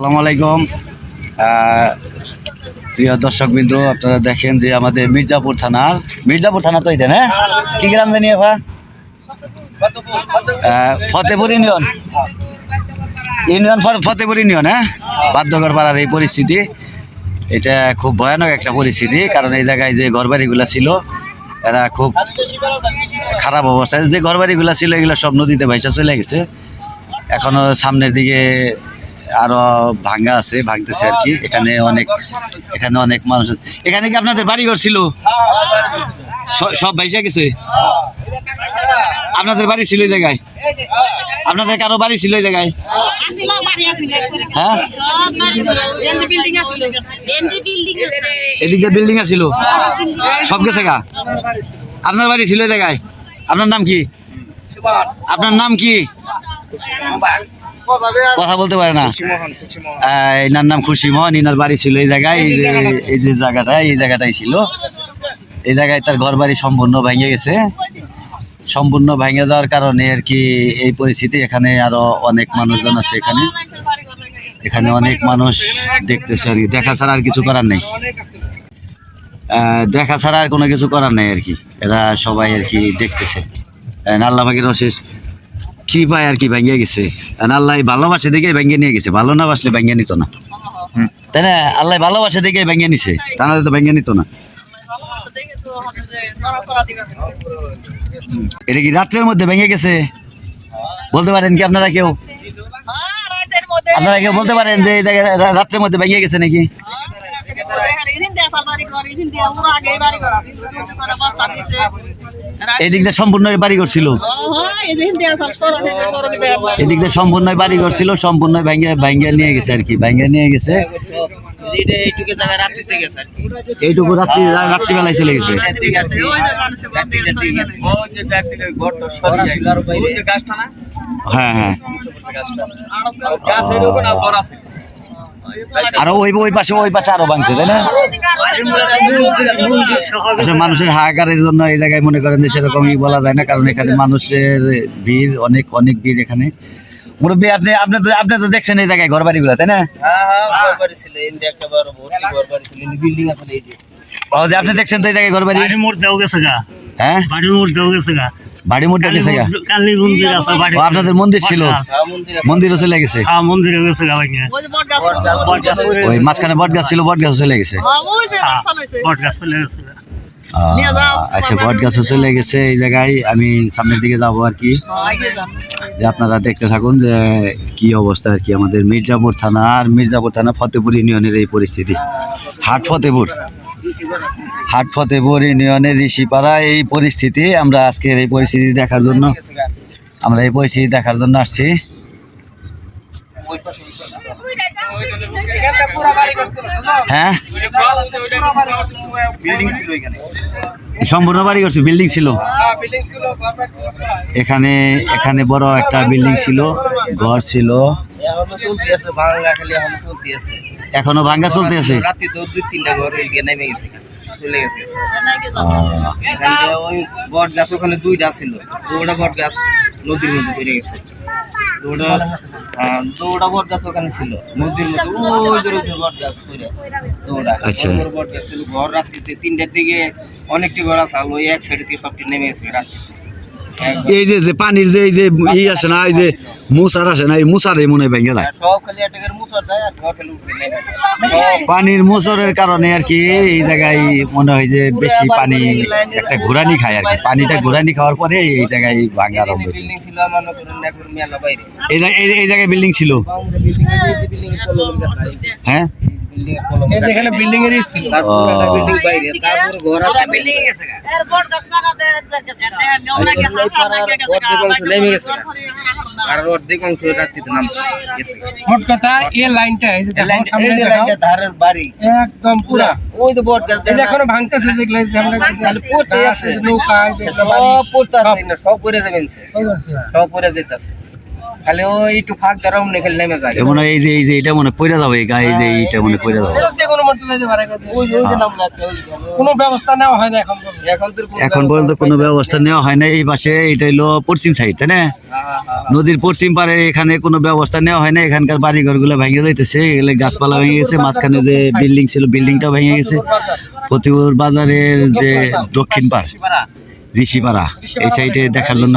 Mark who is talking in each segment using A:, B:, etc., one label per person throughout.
A: আসসালামু আলাইকুম। প্রিয় দর্শক বিন্দু আপনারা দেখেন যে আমাদের মির্জাপুর থানার মির্জাপুর থানা তো এটা না? কি গ্রাম জানি আহ, Fatepur union. Union Fatepur union হ্যাঁ? বাধ্যকর পাড়ার এই পরিস্থিতি। এটা খুব ভয়ানক একটা পরিস্থিতি কারণ এই জায়গায় যে ঘরবাড়িগুলো ছিল এরা খুব খারাপ অবস্থায় যে ঘরবাড়িগুলো ছিল এগুলো সব নদীতে ভাইসা চলে গেছে। এখনও সামনের দিকে আরও ভাঙ্গা আছে, ভাঙতেছে আর কি। এখানে অনেক এখানে অনেক মানুষ আছে। এখানে কি আপনাদের বাড়ি ঘর ছিল সব ভাইসা গেছে? আপনাদের বাড়ি ছিল এই জায়গায়? আপনাদের কারও বাড়ি ছিল এই জায়গায়? হ্যাঁ? এদিকে বিল্ডিং আছিল সব গেছে গা? আপনার বাড়ি ছিল এই জায়গায়? আপনার নাম কি? আপনার নাম কি? কথা বলতে পারে না। এনার নাম খুশি মোহন ইনার বাড়ি ছিল এই জায়গায় এই যে এই যে জায়গাটা এই জায়গাটাই ছিল। এই জায়গায় তার ঘর বাড়ি সম্পূর্ণ ভেঙে গেছে। সম্পূর্ণ ভেঙে যাওয়ার কারণে আর কি এই পরিস্থিতি এখানে আরও অনেক মানুষজন আছে এখানে। এখানে অনেক মানুষ দেখতেছে আর কি। দেখা ছাড়া আর কিছু করার নেই। দেখা ছাড়া আর কোনো কিছু করার নেই আর কি। এরা সবাই আর কি দেখতেছে। আল্লাহ পাখির অশেষ। কি পায় আর কি ভেঙে গেছে? আর আল্লাহ ভালোবাসে দেখে ভেঙে নিয়ে গেছে ভালো না বাসলে ভেঙে নিত না। তাই না? আল্লাহ ভালোবাসে দেখে ভেঙে নিছে তা নাহলে তো ভেঙে নিত না। এটা কি রাত্রের মধ্যে ভেঙে গেছে? বলতে পারেন কি আপনারা কেউ? আপনারা কেউ বলতে পারেন যে এই জায়গায় রাত্রের মধ্যে ভেঙে গেছে নাকি? এদিক দিয়ে সম্পূর্ণ বাড়ি করছিল এদিক দিয়ে সম্পূর্ণ বাড়ি করছিল সম্পূর্ণ ভেঙে ভেঙে নিয়ে গেছে আর কি, ভেঙে নিয়ে গেছে
B: এইটুকু
A: রাত্রি রাত্রিবেলায় চলে গেছে। হ্যাঁ হ্যাঁ। আর ওই ওই পাশে ওই পাশে আরও ভাঙছে তাই না আচ্ছা মানুষের হাহাকারের জন্য এই জায়গায় মনে করেন যে সেরকমই বলা যায় না কারণ এখানে মানুষের ভিড় অনেক অনেক ভিড় এখানে মুরব্বী আপনি আপনি তো আপনি তো দেখছেন এই জায়গায় ঘর বাড়িগুলো তাই না
B: হ্যাঁ, হ্যাঁ, ঘর বাড়ি ছিল। এমনি একটা বড় ভর্তি ঘর বাড়ি ছিল। এমনি building আছে এই যে।
A: ও যে আপনি দেখছেন তো এই জায়গায় ঘর বাড়ি হ্যাঁ
C: বাড়ির মোড় দেও গেছে গা
A: বাড়ি মোটা গেছে
C: কালী মন্দির আছে বাড়ি
A: আপনাদের মন্দির ছিল?
B: হ্যাঁ, মন্দির
A: মন্দিরও চলে গেছে?
C: হ্যাঁ মন্দিরে
A: ওই মাঝখানে বট গাছ ছিল বট গাছ চলে গেছে।
C: বট গাছ চলে গেছে
A: আচ্ছা বট গাছও চলে গেছে এই জায়গায়। আমি সামনের দিকে যাব আর কি। যে আপনারা দেখতে থাকুন যে কি অবস্থা আর কি আমাদের মির্জাপুর থানা আর মির্জাপুর থানা ফতেপুর ইউনিয়নের এই পরিস্থিতি। হাট ফতেপুর। হাট ফতেপুর ইউনিয়নের ঋষিপাড়া, এই পরিস্থিতি আমরা আজকের এই পরিস্থিতি দেখার জন্য আমরা এই পরিস্থিতি দেখার জন্য আসছি। হ্যাঁ? সম্পূর্ণ বাড়ি করছে, বিল্ডিং ছিল। এখানে এখানে বড় একটা বিল্ডিং ছিল, ঘর ছিল। এখনও ভাঙ্গা চলতে আছে।
B: রাত্রে দুই তিনটা ঘর নেমে গেছে। চলে গেছে এখান দিয়ে ওই বট গাছ ওখানে দুইটা ছিল। দুটা বট গাছ নদীর মধ্যে বেড়ে গেছে। দুটা হ্যাঁ, দুটা বট গাছ ওখানে ছিল। নদীর মধ্যে ওই বট গাছ দুটা
A: আচ্ছা।
B: বট গাছ ছিল। ঘর রাত্রিতে তিনটার দিকে অনেকটি ঘর আছে ওই এক সাইডে থেকে সবটি নেমে গেছে রাত্রে
A: এই যে যে পানির যে এই যে ই আসে না এই যে মুসার আসে না এই মুসারে মনে হয় ভেঙে যায়। পানির মুসরের কারণে আর কি এই জায়গায় মনে হয় যে বেশি পানি একটা ঘোরানি খায় আর কি। পানিটা ঘুরানি। খাওয়ার পরে এই জায়গায় ভাঙা আরম্ভ হয়েছে। এই জায়গায়- এই- এই জায়গায় বিল্ডিং ছিল? হ্যাঁ?
B: এখানে বিল্ডিং এরই ছিল। তারপর বিল্ডিং বাইরে তারপর ঘর আছে বিল্ডিং গেছে গা। আর অর্ধেক অংশ রাত্রিতে নামছে। গেছে।
D: মোট কথা এই লাইনটা এই যে সামনে
B: ধারের বাড়ি।
D: একদম পুরা।
B: ওই তো বট গাছ
D: এটা এখনও ভাঙতেছে
B: খালি পড়তে আছে।
D: নৌকা
B: সব পড়তে
D: সব।
B: আছে সব। পড়ে যাবেন সব পড়ে যেতেছে। খালি ওই একটু ফাঁক দ্বারা অমনি খালি নেমে যায়।
A: মনে এই যে এই যে এটা মনে পড়ে যাবে গায়ে যে এইটা মনে পড়ে যাবে।
D: যে কোনো মন্ত্রী যেতে পারে
B: ওই ওই যে নাম লাগছে
D: কোনো ব্যবস্থা নেওয়া হয় না এখন পর্যন্ত।
B: এখন
A: এখন পর্যন্ত কোনো ব্যবস্থা নেওয়া হয় না এই পাশে এটা হলো পশ্চিম সাইড তাই না?
B: হ্যাঁ, হ্যাঁ, হ্যাঁ।
A: নদীর পশ্চিম পারে এখানে কোনো ব্যবস্থা নেওয়া হয় না এখানকার বাড়ি ঘরগুলো ভেঙে যাইতেছে এগুলো গাছপালা ভেঙে গেছে মাঝখানে যে বিল্ডিং ছিল বিল্ডিংটাও ভেঙে গেছে। ফতিপুর বাজারের যে দক্ষিণ পার ঋষিপাড়া। এই সাইডে দেখার জন্য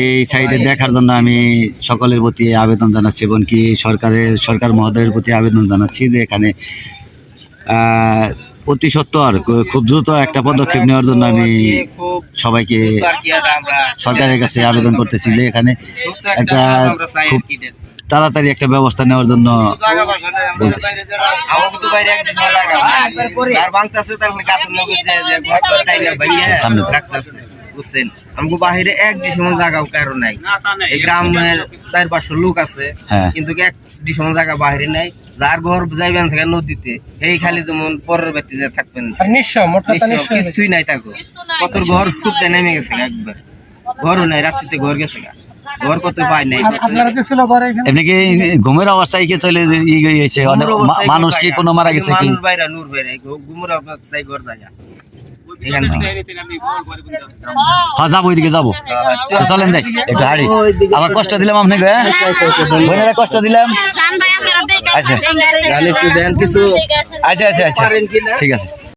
A: এই সাইডে দেখার জন্য আমি সকলের প্রতি আবেদন জানাচ্ছি এবং কি সরকারের সরকার মহোদয়ের প্রতি আবেদন জানাচ্ছি যে এখানে অতি সত্বর খুব দ্রুত একটা পদক্ষেপ নেওয়ার জন্য আমি সবাইকে সরকারের কাছে আবেদন করতেছি যে এখানে একটা খুব। তাড়াতাড়ি একটা ব্যবস্থা নেওয়ার জন্য
B: বুঝছেন আমাকে বাহিরে এক ডিসিমন জায়গাও কারও নাই এই গ্রামের চার পাঁচশো লোক আছে। কিন্তু এক ডিসিমন জায়গা বাহিরে নাই যার ঘর যাইবেন নদীতে এই খালি যেমন পরের ব্যক্তি যে থাকবেন। কিছুই নাই থাকো কত ঘর নেমে গেছে একবার ঘরও নাই রাত্রিতে ঘর গেছে গা ঘর কত পায় নাই।
A: এমনি কি ঘুমের অবস্থায় কি চলে মানুষ কি কোনো মারা গেছে কি?
B: মানুষ বাইরা নূর বাইরা ঘুমের অবস্থায় ঘর যায়
A: হ্যাঁ। যাব ওইদিকে যাব। তো চলেন যাই একটু হাড়ি আবার কষ্ট দিলাম আপনাকে হ্যাঁ? বোনেরা কষ্ট দিলাম।
E: জান ভাই আপনারা দেখে
A: আচ্ছা।
B: একটু
A: আচ্ছা আচ্ছা আচ্ছা। ঠিক আছে।